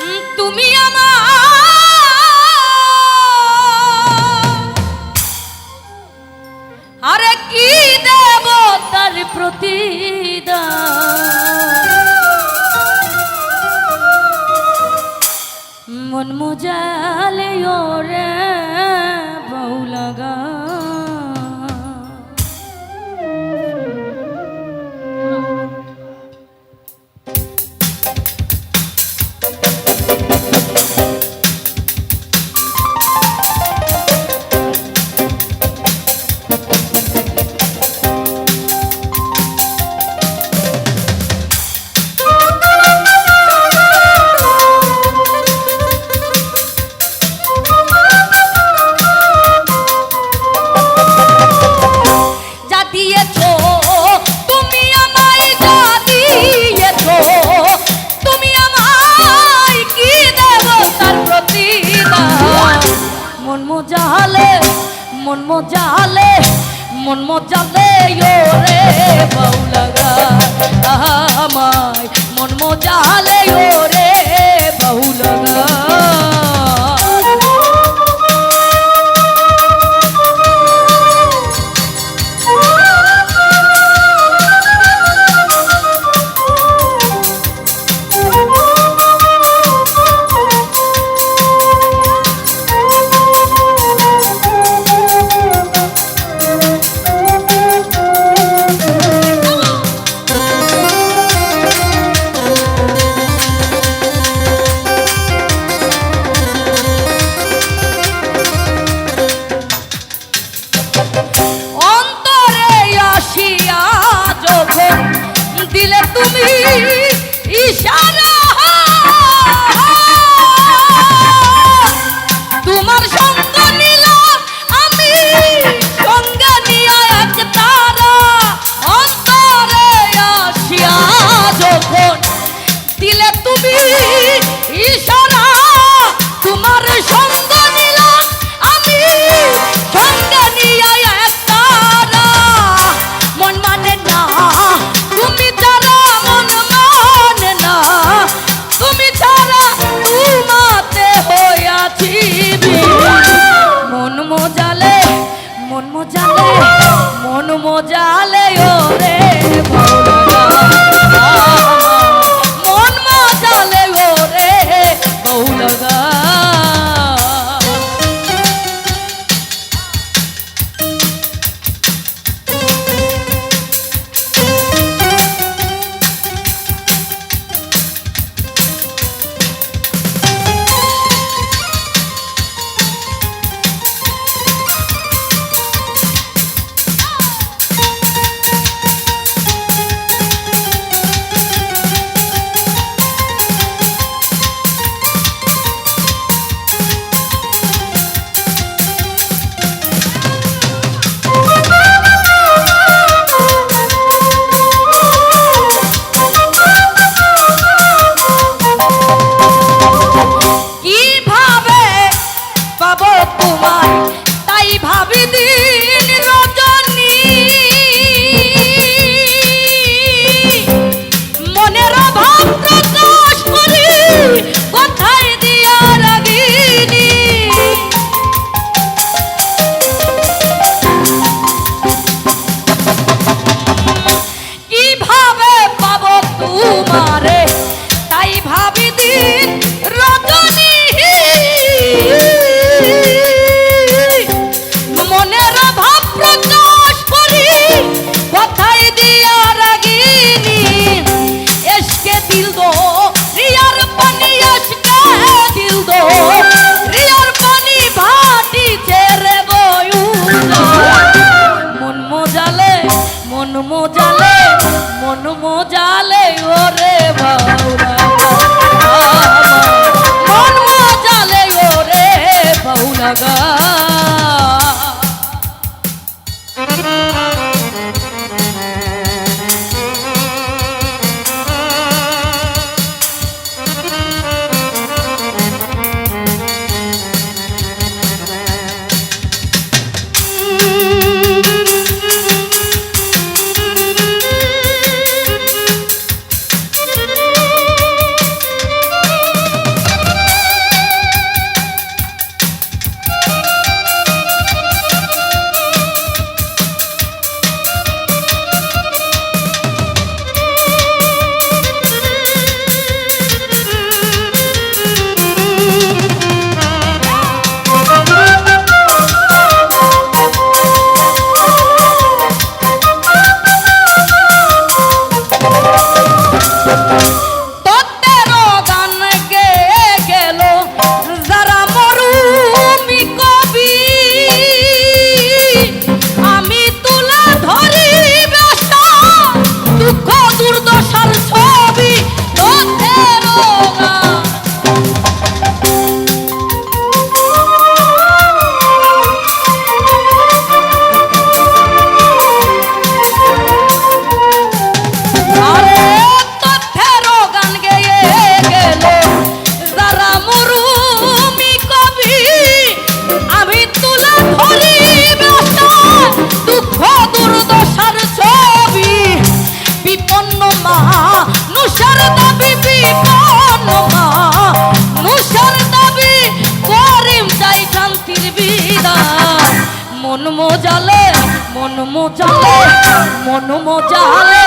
উম, তুমি আমার মোজালে মন মজালে ওরে বাউলাগা আমায় আসিয়া যখন দিলে তুমি ইশারা মন মজালে 小哥。মনমজালে